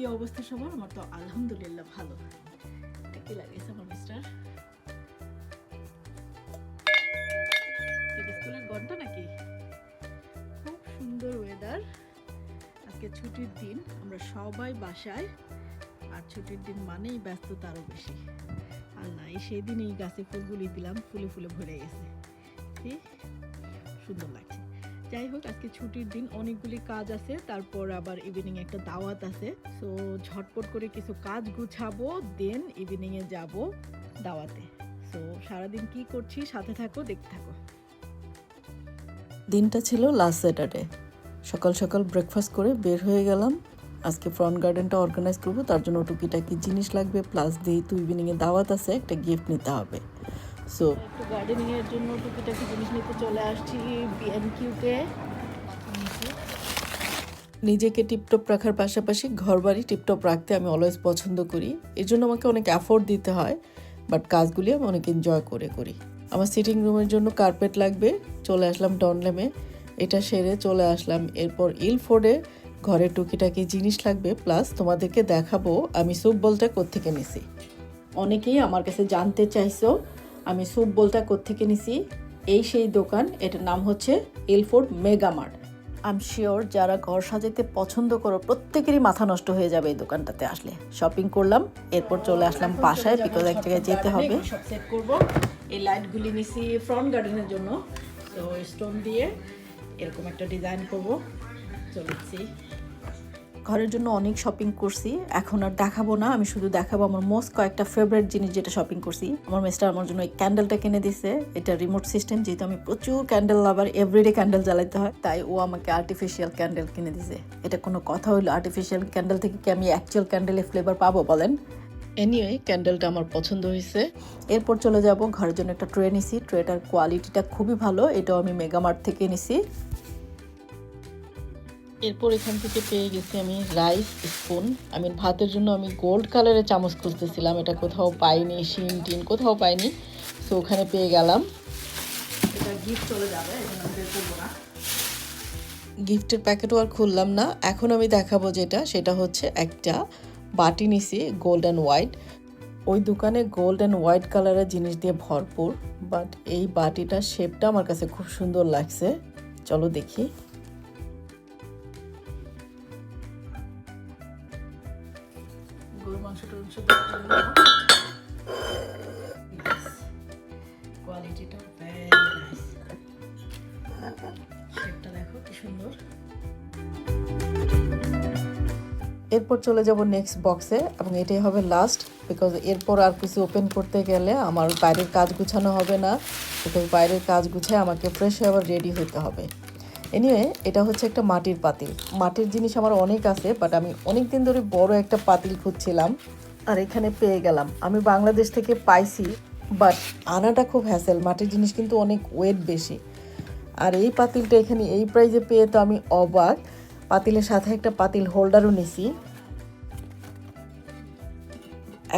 কি অবস্থা সবার? আমার তো আলহামদুলিল্লাহ ভালো। কি লাগিয়েছে আমার মিস্টার স্কুলের ঘণ্টা নাকি? খুব সুন্দর ওয়েদার আজকে ছুটির দিন, আমরা সবাই বাসায়। আর ছুটির দিন মানেই ব্যস্ততা আরও বেশি। আল্লাহ এই সেই দিন এই গাছে ফুলগুলি দিলাম, ফুলে ফুলে ভরে গেছে। কি সুন্দর লাগছে। যাই হোক আজকে ছুটির দিন অনেকগুলি কাজ আছে, তারপর আবার ইভিনিং একটা দাওয়াত আছে। সো ঝটপট করে কিছু কাজ গুছাবো দেন ইভিনিং এ যাব দাওয়াতে। সো সারাদিন কি করছি সাথে থাকো, দেখতে থাকো। দিনটা ছিল লাস্ট স্যাটারডে সকাল সকাল ব্রেকফাস্ট করে বের হয়ে গেলাম। আজকে ফ্রন্ট গার্ডেনটা অর্গানাইজ করব, তার জন্য টুকিটাকি জিনিস লাগবে প্লাস যেহেতু ইভিনিংয়ে দাওয়াত আছে, একটা গিফট নিতে হবে। সো গার্ডেনিং এর জন্য টুকিটাকি জিনিস নিতে চলে আসছি বিএনকিউতে নিজেকে টিপটপ রাখার পাশাপাশি ঘরবাড়ি টিপটপ রাখতে আমি অলওয়েজ পছন্দ করি। এর জন্য আমাকে অনেক অ্যাফোর্ড দিতে হয় বাট কাজগুলি আমি অনেক এনজয় করে করি। আমার সিটিং রুমের জন্য কার্পেট লাগবে চলে আসলাম ডনলেমে এটা সেরে চলে আসলাম। এরপর ইলফোর্ডে ঘরে টুকিটাকি জিনিস লাগবে প্লাস তোমাদেরকে দেখাবো আমি সুপ বলটা কোত্থেকে নিছি। অনেকেই আমার কাছে জানতে চাইছো আমি স্যুপ বলটা কোত্থেকে নিছি? এই সেই দোকান, এটার নাম হচ্ছে ইলফোর্ড মেগামার্ট আম শিওর যারা ঘর সাজাতে পছন্দ করো, প্রত্যেকেরই মাথা নষ্ট হয়ে যাবে এই দোকানটাতে আসলে। শপিং করলাম, এরপর চলে আসলাম বাসায় বিকজ এক জায়গায় যেতে হবে। সেট করব। এই লাইটগুলি নিছি ফ্রন্ট গার্ডেনের জন্য। তো স্টোন দিয়ে এরকম একটা ডিজাইন করব। চলেছি। ঘরের জন্য অনেক শপিং করছি। এখন আর দেখাবো না, আমি শুধু দেখাবো আমার মোস্ট কয়েকটা ফেভারিট জিনিস যেটা শপিং করছি। আমার মিস্টার আমার জন্য এই ক্যান্ডেলটা কিনে দিছে। এটা রিমোট সিস্টেম যেহেতু আমি প্রচুর ক্যান্ডেল লাভার এভরিডে ক্যান্ডেল জ্বালাতে হয়, তাই ও আমাকে আর্টিফিশিয়াল ক্যান্ডেল কিনে দিছে। এটা কোনো কথা হইল আর্টিফিশিয়াল ক্যান্ডেল থেকে কি আমি অ্যাকচুয়াল ক্যান্ডেলের ফ্লেভার পাবো বলেন? এনিওয়ে ক্যান্ডেলটা আমার পছন্দ হয়েছে এরপর চলে যাব, ঘরের জন্য একটা ট্রে নিছি। ট্রেটার কোয়ালিটিটা খুবই ভালো, এটাও আমি মেগামার্ট থেকে নিছি। এরপর এখান থেকে পেয়ে গেছি আমি রাইস স্পুন। আমি ভাতের জন্য আমি গোল্ড কালারের চামচ খুঁজতেছিলাম। এটা কোথাও পাইনি শিন টিন কোথাও পাইনি। তো ওখানে পেয়ে গেলাম। এটা গিফট চলে যাবে না। গিফটের প্যাকেটও আর খুললাম না। এখন আমি দেখাবো যেটা সেটা হচ্ছে একটা বাটি নিছি গোল্ড অ্যান্ড হোয়াইট। ওই দোকানে গোল্ড অ্যান্ড হোয়াইট কালারের জিনিস দিয়ে ভরপুর বাট এই বাটিটার শেপটা আমার কাছে খুব সুন্দর লাগছে। চলো দেখি। এরপর চলে যাব নেক্সট বক্সে এবং এটাই হবে লাস্ট বিকজ এরপর আর কিছু ওপেন করতে গেলে আমার বাইরের কাজ গুছানো হবে না বিকজ বাইরের কাজ গুছায় আমাকে ফ্রেশ হয়ে আবার রেডি হতে হবে। এনিওয়ে এটা হচ্ছে একটা মাটির পাতিল। মাটির জিনিস আমার অনেক আছে বাট আমি অনেক দিন ধরে বড় একটা পাতিল খুঁজছিলাম আর এখানে পেয়ে গেলাম। আমি বাংলাদেশ থেকে পাইছি বাট আনাটা খুব হ্যাসেল মাটির জিনিস কিন্তু অনেক ওয়েট বেশি। আর এই পাতিলটা এখানে এই প্রাইজে পেয়ে তো আমি অবাক। পাতিলের সাথে একটা পাতিল হোল্ডারও নিছি।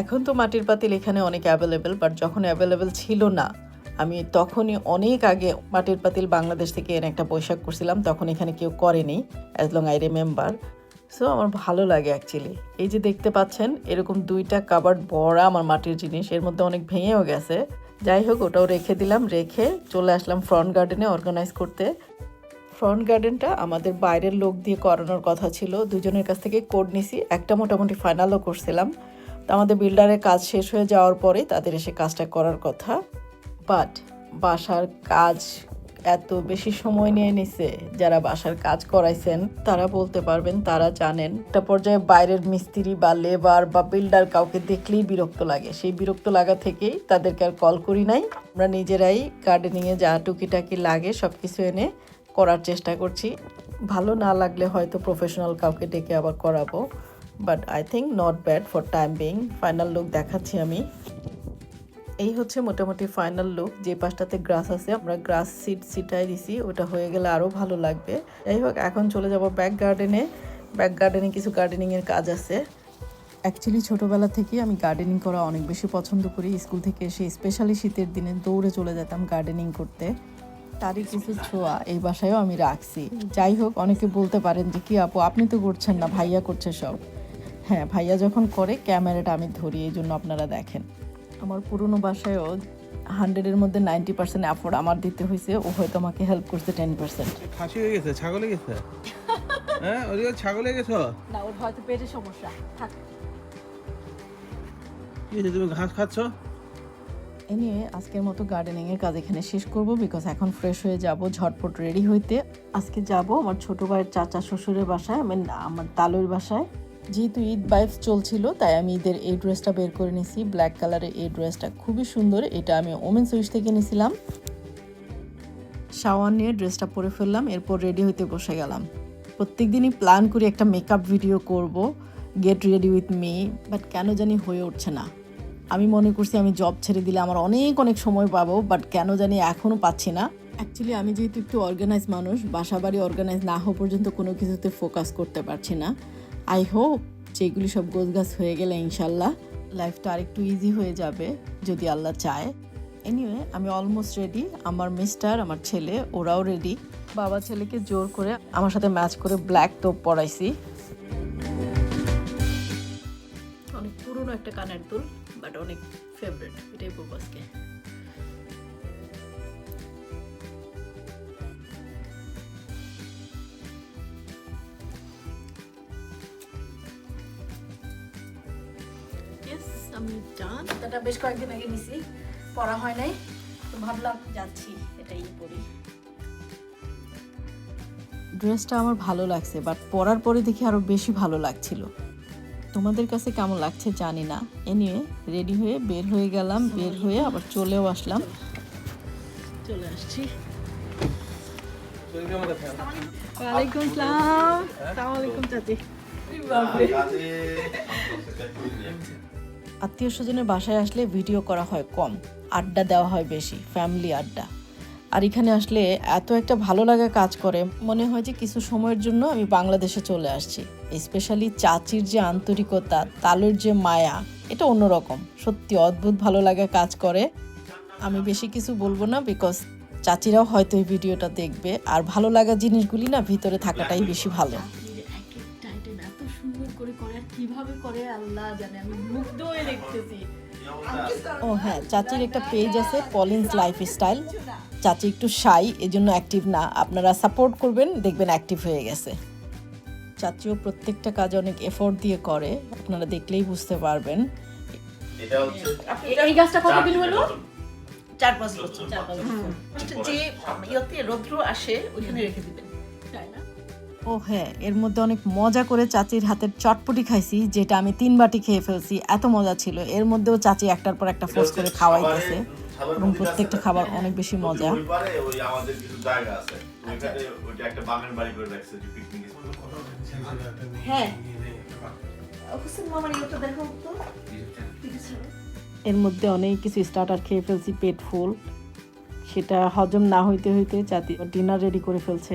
এখন তো মাটির পাতিল এখানে অনেক অ্যাভেলেবেল বাট যখন অ্যাভেলেবেল ছিল না আমি তখনই অনেক আগে মাটির পাতিল বাংলাদেশ থেকে এনে একটা বৈশাখ করছিলাম তখন এখানে কেউ করেনি as long I remember so আমার ভালো লাগে অ্যাকচুয়ালি এই যে দেখতে পাচ্ছেন, এরকম দুইটা কাবার ভরা আমার মাটির জিনিস, এর মধ্যে অনেক ভেঙেও গেছে। যাই হোক, ওটাও রেখে দিলাম, রেখে চলে আসলাম ফ্রন্ট গার্ডেনে অর্গানাইজ করতে। ফ্রন্ট গার্ডেনটা আমাদের বাইরের লোক দিয়ে করানোর কথা ছিল, দুজনের কাছ থেকে কোড নিছি, একটা মোটামুটি ফাইনালও করছিলাম। তো আমাদের বিল্ডারের কাজ শেষ হয়ে যাওয়ার পরে তাদের এসে কাজটা করার কথা। বাট বাসার কাজ এত বেশি সময় নিয়ে নিছে, যারা বাসার কাজ করাইছেন, তারা বলতে পারবেন, তারা জানেন। একটা পর্যায়ে বাইরের মিস্ত্রি বা লেবার বা বিল্ডার কাউকে দেখলেই বিরক্ত লাগে। সেই বিরক্ত লাগা থেকেই তাদেরকে আর কল করি নাই। আমরা নিজেরাই গার্ডেনিংয়ে যা টুকিটাকি লাগে সব কিছু এনে করার চেষ্টা করছি। ভালো না লাগলে হয়তো প্রফেশনাল কাউকে ডেকে আবার করাবো। But I think not bad for time being final look দেখাচ্ছি আমি। এই হচ্ছে মোটামুটি ফাইনাল লুক যে পাশটাতে গ্রাস আছে, আমরা গ্রাস সিট সিটাই দিছি, ওটা হয়ে গেলে আরও ভালো লাগবে। যাই হোক, এখন চলে যাব ব্যাক গার্ডেনে ব্যাক গার্ডেনে কিছু গার্ডেনিংয়ের কাজ আছে। অ্যাকচুয়ালি ছোটোবেলা থেকেই আমি গার্ডেনিং করা অনেক বেশি পছন্দ করি। স্কুল থেকে এসে স্পেশালি শীতের দিনে দৌড়ে চলে যেতাম গার্ডেনিং করতে। তারই কিছু ছোঁয়া এই বাসায়ও আমি রাখছি। যাই হোক, অনেকে বলতে পারেন যে, কি আপু, আপনি তো করছেন না, ভাইয়া করছে সব। হ্যাঁ ভাইয়া যখন করে, ক্যামেরাটা আমি ধরি, এই জন্য আপনারা দেখেন। আমার পুরনো বাসায়ও হান্ড্রেডের মধ্যে নাইনটি পার্সেন্ট অ্যাফোর্ড আমার দিতে হয়েছে। ও হয়তো আমাকে হেল্প করছে টেন পার্সেন্ট খাসি হয়ে গেছে ছাগলে গেছে? হ্যাঁ ওদিকে ছাগলে গেছো? না ওর হয়তো পেটে সমস্যা। থাক। তুমি ঘাস খাচ্ছ? এ নিয়ে আজকের মতো গার্ডেনিং এর কাজ এখানে শেষ করব বিকজ এখন ফ্রেশ হয়ে যাব ঝটপট রেডি হইতে। আজকে যাব আমার ছোট ভাইয়ের চাচা শ্বশুরের বাসায় আমি আমার তালুর বাসায়। যেহেতু ঈদ বাইফ চলছিল, তাই আমি ঈদের এই ড্রেসটা বের করে নিয়েছি। ব্ল্যাক কালারের এই ড্রেসটা খুবই সুন্দর, এটা আমি ওমেন সুইচ থেকে নিয়েছিলাম। শাওয়ার নিয়ে ড্রেসটা পরে ফেললাম, এরপর রেডি হইতে বসে গেলাম। প্রত্যেক দিনই প্ল্যান করি একটা মেকআপ ভিডিও করব get ready with me but কেন জানি হয়ে উঠছে না। আমি মনে করছি আমি জব ছেড়ে দিলে আমার অনেক অনেক সময় পাবো বাট কেন জানি এখনও পাচ্ছি না। অ্যাকচুয়ালি আমি যেহেতু একটু অর্গানাইজ মানুষ বাসা বাড়ি অর্গানাইজ না হওয়া পর্যন্ত কোনো কিছুতে ফোকাস করতে পারছি না। আই হোপ যেগুলি সব গোছগাছ হয়ে গেলে ইনশাল্লাহ লাইফটা আরেকটু ইজি হয়ে যাবে যদি আল্লাহ চায়। এনিওয়ে আমি অলমোস্ট রেডি আমার মিস্টার আমার ছেলে, ওরাও রেডি বাবা ছেলেকে জোর করে আমার সাথে ম্যাচ করে ব্ল্যাক টোপ পরাইছি। অনেক পুরনো একটা কানের দুল বাট অনেক ফেভারিট এটাই বলব আজকে। আমি এটা বেশ কয়েকদিন আগে নিছি পড়া হয় নাই তো ভাবলাম যাচ্ছি এটাই ড্রেসটা আমার ভালো লাগছে বাট পরার পরে দেখি আরও বেশি ভালো লাগছিল তোমাদের কাছে কেমন লাগছে জানি না এনিয়ে রেডি হয়ে বের হয়ে গেলাম বের হয়ে আবার চলেও আসলাম চলে আসছি ওয়ালাইকুম সালাম আসসালামু আলাইকুম চাচি আত্মীয় স্বজনের বাসায় আসলে ভিডিও করা হয় কম, আড্ডা দেওয়া হয় বেশি ফ্যামিলি আড্ডা। আর এখানে আসলে এত একটা ভালো লাগা কাজ করে, মনে হয় যে কিছু সময়ের জন্য আমি বাংলাদেশে চলে আসছি। স্পেশালি চাচির যে আন্তরিকতা, তালুর যে মায়া, এটা অন্যরকম। সত্যি অদ্ভুত ভালো লাগা কাজ করে। আমি বেশি কিছু বলব না বিকজ চাচিরাও হয়তো এই ভিডিওটা দেখবে। আর ভালো লাগা জিনিসগুলি না ভিতরে থাকাটাই বেশি ভালো। কীভাবে করে আল্লাহ জানে আমি মুগ্ধ হয়ে দেখতেছি। ও হ্যাঁ চাচির একটা পেজ আছে পলিন্স লাইফ স্টাইল চাচি একটু শাই এজন্য অ্যাক্টিভ না। আপনারা সাপোর্ট করবেন দেখবেন অ্যাক্টিভ হয়ে গেছে। চাচিও প্রত্যেকটা কাজ অনেক এফোর্ট দিয়ে করে আপনারা দেখলেই বুঝতে পারবেন। এই গাছটা কতদিন হলো? চার পাঁচ বছর চার পাঁচ বছর। যে ইয়েতে রৌদ্র আসে ওইখানে রেখে দিবেন। তাই না? ও হ্যাঁ এর মধ্যে অনেক মজা করে চাচির হাতের চটপটি খাইছি যেটা আমি তিন বাটি খেয়ে ফেলছি। এত মজা ছিল। এর মধ্যেও চাচি একটার পর একটা ফোর্স করে খাওয়াইতেছে। এবং প্রত্যেকটা খাবার অনেক বেশি মজা। হ্যাঁ। এর মধ্যে অনেক কিছু স্টার্টার খেয়ে ফেলছি পেট ফুল সেটা হজম না হইতে হইতে চাতি ডিনার রেডি করে ফেলছে।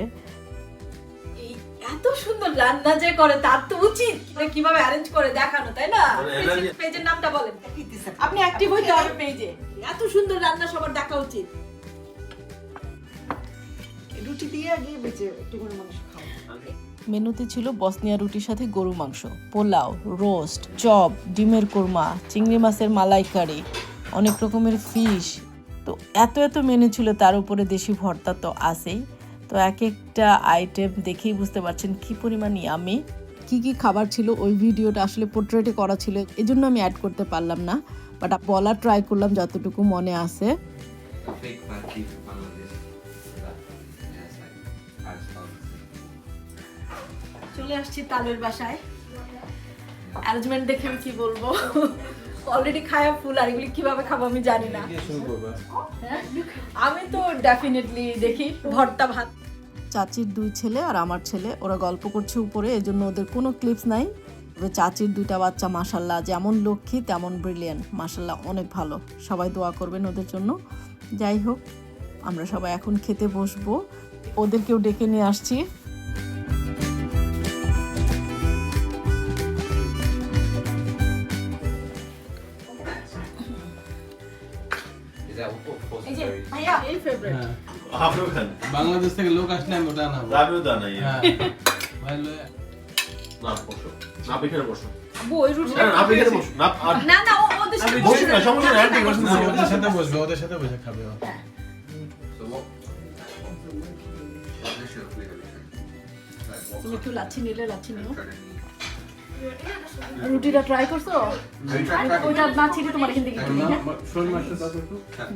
রান্না যে করে তার তো উচিত। মানে কীভাবে অ্যারেঞ্জ করে দেখানো তাই না? পেজের নামটা বলেন। আপনি অ্যাক্টিভ হইতে হবে পেজে। এত সুন্দর রান্না সবার দেখা উচিত। রুটি দিয়ে আগে বেঁচে একটু করে মাংস মেনুতে ছিল বসনিয়া রুটির সাথে গরু মাংস। পোলাও রোস্ট চপ ডিমের কোরমা চিংড়ি মাছের মালাইকারি অনেক রকমের ফিশ। তো এত এত মেনু ছিল তার উপরে দেশি ভর্তা তো আছেই। তো এক একটা আইটেম দেখেই বুঝতে পারছেন কি পরিমাণ আমি। কি কি খাবার ছিল ওই ভিডিওটা আসলে পোর্ট্রেটে করা ছিল এজন্য আমি অ্যাড করতে পারলাম না। বাট বলা ট্রাই করলাম যতটুকু মনে আছে. চলে আসছি তালের বাসায়। অ্যারেঞ্জমেন্ট দেখে আমি কি বলব? অলরেডি খায়া ফুল আর এগুলি কীভাবে খাব আমি জানি না। হ্যাঁ? আমি তো ডেফিনেটলি দেখি ভর্তা ভাত। চাচির দুই ছেলে আর আমার ছেলে ওরা গল্প করছে উপরে এজন্য ওদের কোনো ক্লিপস নাই। তবে চাচির দুইটা বাচ্চা মাসাল্লাহ যেমন লক্ষ্মী তেমন ব্রিলিয়ান মাসাল্লাহ অনেক ভালো। সবাই দোয়া করবেন ওদের জন্য। যাই হোক আমরা সবাই এখন খেতে বসবো। ওদেরকেও ডেকে নিয়ে আসছি। বাংলাদেশ থেকে লোক আসলে আমি ওটা আনাবো আমিও তা নাই হ্যাঁ না বসো। না এখানে বসো। ওদের সাথে বসবে ওদের বসে খাবে what তুমি একটু লাচ্ছি নিলে লাচ্ছি নিও? রুটিটা ট্রাই করছ ওইটা? না ছিঁড়ে তোমার এখান থেকে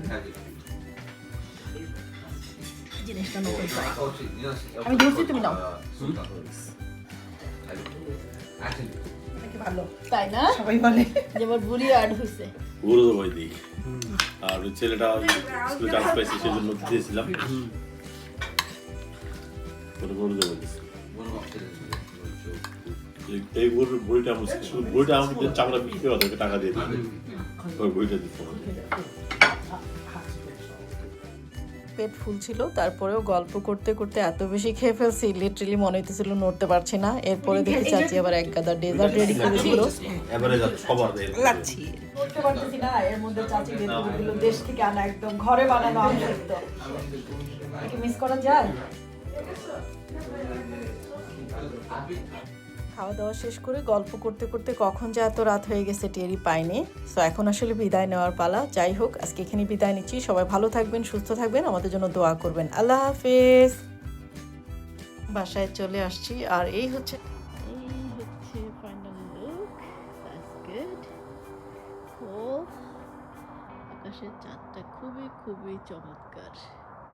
হ্যাঁ. জিনিসটা নতুন আমি ধরছি, তুমি নাও। uh, ভালো তাই না সবাই বলে যে আমার বুড়ি হয়েছে তো আর ছেলেটা স্কুলে চান্স পাইছে সেজন্য দিয়েছিলাম ওটা গরু দেবো এই- গরুর বইটা বইটা চামড়া বিক্রি টাকা দিয়ে দিবে ওই বইটা দিতে হবে। পেট ফুল ছিল তারপরেও গল্প করতে করতে এত বেশি খেয়ে ফেলছি লিটারেলি মনে হইতেছিল নড়তে পারছি না। এরপরে দেখি চাচি আবার এক গাদা ডেজার্ট রেডি করে দিল এভারেজ আছে সবার করতে পারতেছি না এর মধ্যে চাচি দেশ থেকে আনা একদম ঘরে বানানো কি মিস করা যায়? খাওয়া দাওয়া শেষ করে গল্প করতে করতে কখন যে এত রাত হয়ে গেছে টেরই পাইনি। সো এখন আসলে বিদায় নেওয়ার পালা। যাই হোক, আজকে এখানে বিদায় নিচ্ছি। সবাই ভালো থাকবেন, সুস্থ থাকবেন, আমাদের জন্য দোয়া করবেন। আল্লাহ হাফেজ। বাসায় চলে আসছি। আর এই হচ্ছে এই হচ্ছে ও আকাশের চাঁদটা খুবই খুবই চমৎকার।